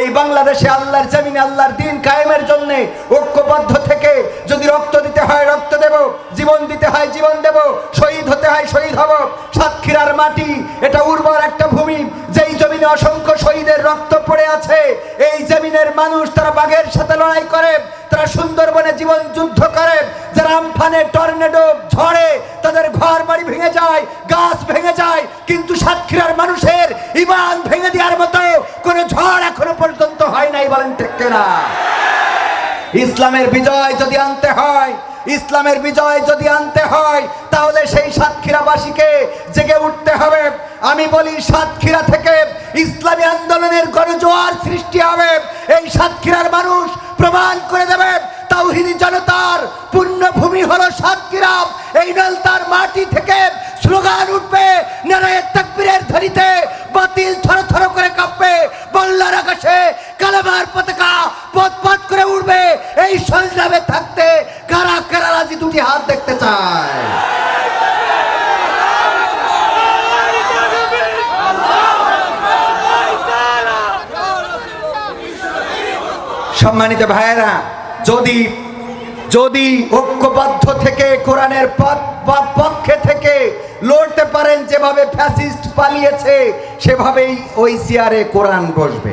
এই বাংলাদেশে আল্লাহর জমিনে আল্লাহর দিন কায়েমের জন্য ঐক্যবদ্ধ থেকে যদি রক্ত দিতে হয়, রক্ত দেব, জীবন দিতে হয়, জীবন দেব, শহীদ হতে হয়, শহীদ হব। সাতক্ষীরার মাটি, এটা উর্বর একটা ভূমি, যেই জমিনে অসংখ্য শহীদের রক্ত পড়ে আছে, এই জমিনের মানুষ তারা বাঘের সাথে লড়াই করে, তারা সুন্দরবনে জীবন যুদ্ধ করে, যারা আমফানে টর্নেডো ঝড়ে, তাদের ঘর বাড়ি ভেঙে যায়, গাছ ভেঙে যায়, কিন্তু সাতক্ষীরার মানুষের ইমান ভেঙে দেওয়ার মতো কোনো ঝড় এখনও পর্যন্ত হয় নাই বলেন ঠিক না ইসলামের বিজয় যদি আনতে হয়, ইসলামের বিজয় যদি আনতে হয়, তাহলে সেই সাতক্ষীরাবাসীকে জেগে উঠতে হবে। আমি বলি সাতক্ষীরা থেকে ইসলামী আন্দোলনের গণজোয়ার সৃষ্টি হবে। এই সাতক্ষীরার মানুষ প্রমাণ করে দেবে, তাওহিদি জনতার পুণ্যভূমি হলো সাতক্ষীরা। এই নলতার মাটি থেকে স্লোগান উঠবে নারায়ের তাকবীরের ধরিতে বাতিল থর থর করে আকাশে কালামার পতাকা পথ পথ করে উঠবে এই সংগ্রামে থাকতে কারা কারা রাজি দুটি হাত দেখতে চায়? সম্মানিত ভাইয়েরা, যদি যদি ঐক্যবদ্ধ থেকে কোরআনের পক্ষে থেকে লড়তে পারেন, যেভাবে ফ্যাসিস্ট পালিয়েছে, সেভাবেই ওই চেয়ারে কোরআন বসবে।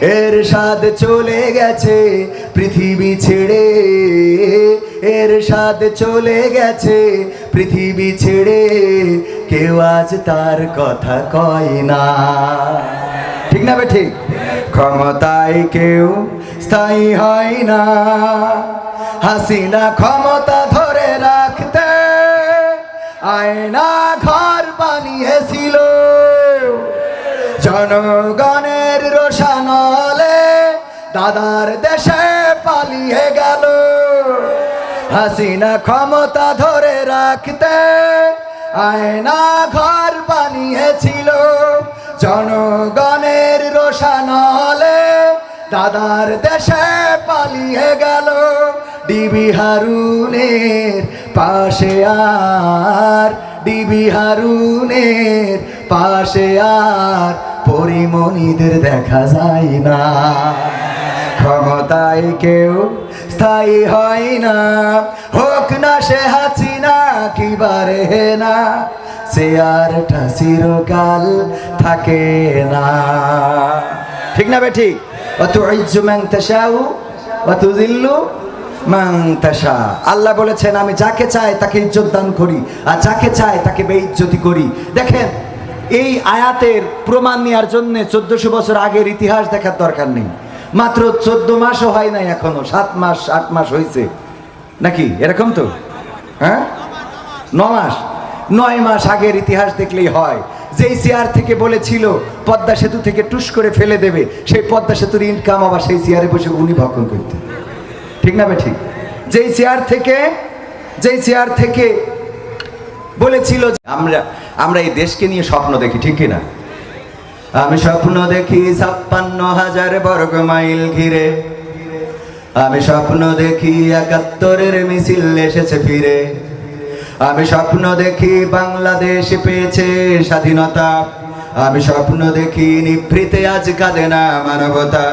এর স্বাদ চলে গেছে পৃথিবী ছেড়ে। এর স্বাদ চলে গেছে পৃথিবী ছেড়ে। কেউ আজ তার কথা কয় না। ঠিক না বে ঠিক? ক্ষমতায় কেউ স্থায়ী হয় না। হাসিনা ক্ষমতা ধরে রাখতে আয়না ঘর বানিয়েছিল। রোশানলে দাদার দেশে পালিয়ে গেল। হাসিনা ক্ষমতা ধরে রাখতে আয়না ঘর বানিয়েছিল। জনগণের রোশানলে দাদার দেশে পালিয়ে গেল। ডিবি হারুনের পাশে আর, ডিবি হারুনের পাশে আর, পরিমণিদের দেখা যায় না। ক্ষমতায় কেউ স্থায়ী হয় না। হোক না সে কিবারে না, সে আরটা চিরকাল থাকে না। ঠিক না বে ঠিক? অত ইজ্জু ম্যাং তাশাউ অত দিল্লু তাশা। আল্লাহ বলেছেন, আমি যাকে চাই তাকে ইজ্জত দান করি, আর যাকে চাই তাকে বেইজ্জতি করি। দেখেন, এই আয়াতের প্রমাণ নেওয়ার জন্য চোদ্দশো বছর আগের ইতিহাস দেখার দরকার নেই। মাত্র চোদ্দ মাসও হয় নাই এখনও, সাত মাস, আট মাস হয়েছে নাকি? এরকম তো? হ্যাঁ? ন মাস। নয় মাস আগের ইতিহাস দেখলেই হয়। যেই চেয়ার থেকে বলেছিল, পদ্মা সেতু থেকে টুস করে ফেলে দেবে, সেই পদ্মা সেতুর ইনকাম আবার সেই চেয়ারে বসে উনি ভক্ষণ করতে ঠিক না ঠিক যেই চেয়ার থেকে, যেই চেয়ার থেকে বলেছিল আমরা আমরা এই দেশকে নিয়ে স্বপ্ন দেখি, ঠিক কিনা? আমি স্বপ্ন দেখি ছাপ্পান্ন হাজার বর্গ মাইল ঘিরে। আমি স্বপ্ন দেখি একাত্তরের মিছিল এসেছে ফিরে। আমি স্বপ্ন দেখি বাংলাদেশ পেয়েছে স্বাধীনতা। আমি স্বপ্ন দেখি নিভৃতে আজ কাঁদে না মানবতা।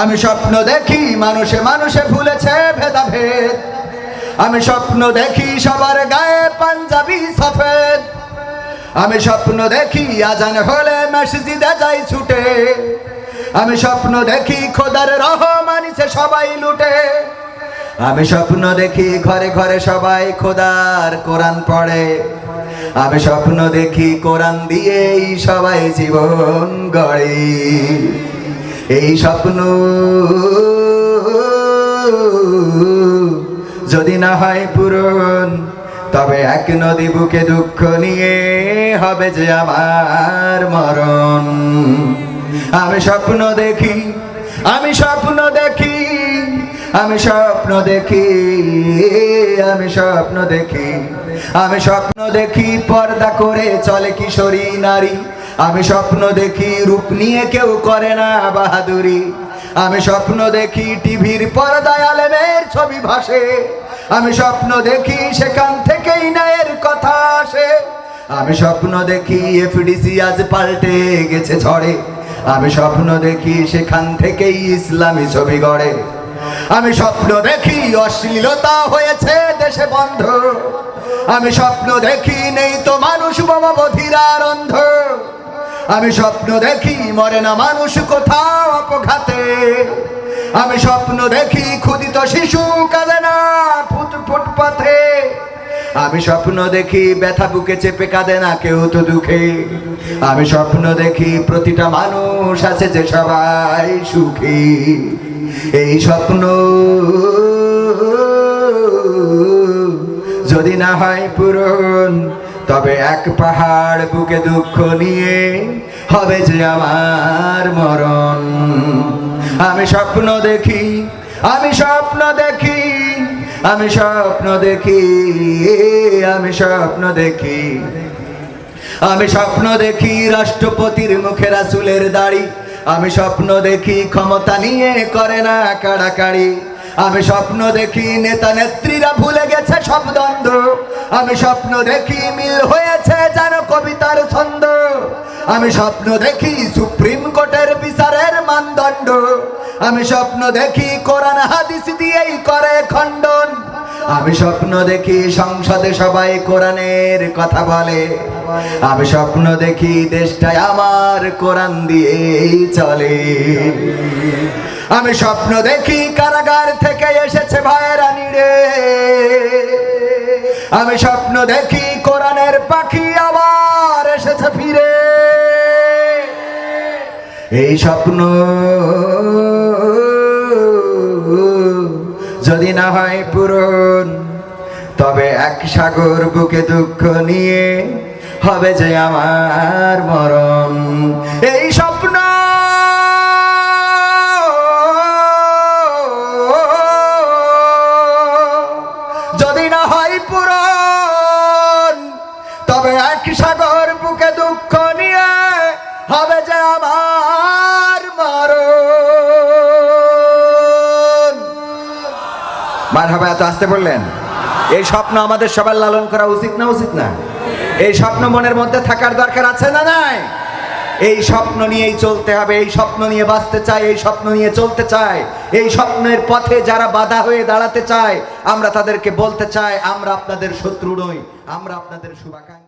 আমি স্বপ্ন দেখি মানুষে মানুষে ভুলেছে ভেদাভেদ। আমি স্বপ্ন দেখি সবার গায়ে পাঞ্জাবি সফেদ। আমি স্বপ্ন দেখি আজান হলে মসজিদে যাই ছুটে। আমি স্বপ্ন দেখি খোদার রহমানিছে সবাই লুটে। আমি স্বপ্ন দেখি ঘরে ঘরে সবাই খোদার কোরআন পড়ে। আমি স্বপ্ন দেখি কোরআন দিয়েই সবাই জীবন গড়ে। এই স্বপ্ন যদি না হয় পূরণ তবে এক নদী বুকে দুঃখ নিয়ে হবে যে আমার মরণ। আমি স্বপ্ন দেখি, আমি স্বপ্ন দেখি, আমি স্বপ্ন দেখি, আমি স্বপ্ন দেখি, আমি স্বপ্ন দেখি পর্দা করে চলে কিশোরী নারী। আমি স্বপ্ন দেখি রূপ নিয়ে কেউ করে না বাহাদুরি। আমি স্বপ্ন দেখি টিভির পর্দায় আলেমের ছবি ভাসে। আমি স্বপ্ন দেখি সেখান থেকেই ন্যায়ের কথা আসে। আমি স্বপ্ন দেখি এফডিসি আজ পাল্টে গেছে ঝড়ে। আমি স্বপ্ন দেখি সেখান থেকেই ইসলামী ছবি গড়ে। আমি স্বপ্ন দেখি অশ্লীলতা হয়েছে দেশে বন্ধ। আমি স্বপ্ন দেখি নেই তো মানুষ বাবা বধিরার অন্ধ আমি স্বপ্ন দেখি মরে না মানুষ কোথাও অপঘাতে। আমি স্বপ্ন দেখি ক্ষুদিত শিশু কাঁদে না ফুট ফুটপাথে আমি স্বপ্ন দেখি ব্যথা বুকে চেপে কাঁদে না কেউ তো দুঃখে। আমি স্বপ্ন দেখি প্রতিটা মানুষ আছে যে সবাই সুখী। এই স্বপ্ন যদি না হয় পূরণ, তবে এক পাহাড় বুকে দুঃখ নিয়ে হবে যে আমার মরণ। আমি স্বপ্ন দেখি, আমি স্বপ্ন দেখি আমি স্বপ্ন দেখি, আমি স্বপ্ন দেখি। আমি স্বপ্ন দেখি রাষ্ট্রপতির মুখে রাসুলের দাড়ি। আমি স্বপ্ন দেখি ক্ষমতা নিয়ে করে না কাড়াকাড়ি। আমি স্বপ্ন দেখি নেতা নেত্রীরা ভুলে গেছে সব দ্বন্দ্ব। আমি স্বপ্ন দেখি মিল হয়েছে যেন কবিতার ছন্দ। আমি স্বপ্ন দেখি সুপ্রিম কোর্টের বিচারের মানদণ্ড। আমি স্বপ্ন দেখি কোরআন হাদিস দিয়েই করে খণ্ডন। আমি স্বপ্ন দেখি সংসদে সবাই কোরআনের কথা বলে। আমি স্বপ্ন দেখি দেশটায় আমার কোরআন দিয়েই চলে। আমি স্বপ্ন দেখি কারাগার থেকে এসেছে ভাইয়েরা নিড়ে। আমি স্বপ্ন দেখি কোরআনের পাখি আবার এসেছে ফিরে। এই স্বপ্ন যদি না হয় পূরণ, তবে এক সাগর বুকে দুঃখ নিয়ে হবে যে আমার মরণ। এই স্বপ্ন যদি না হয় পূরণ, তবে এক সাগর বুকে দুঃখ হবে এত আসতে বললেন, এই স্বপ্ন আমাদের সবার লালন করা উচিত না উচিত না? এই স্বপ্ন মনের মধ্যে থাকার দরকার আছে না নাই? এই স্বপ্ন নিয়েই চলতে হবে, এই স্বপ্ন নিয়ে বাঁচতে চাই এই স্বপ্ন নিয়ে চলতে চাই এই স্বপ্নের পথে যারা বাধা হয়ে দাঁড়াতে চায়, আমরা তাদেরকে বলতে চাই, আমরা আপনাদের শত্রু নই, আমরা আপনাদের শুভাকাঙ্ক্ষী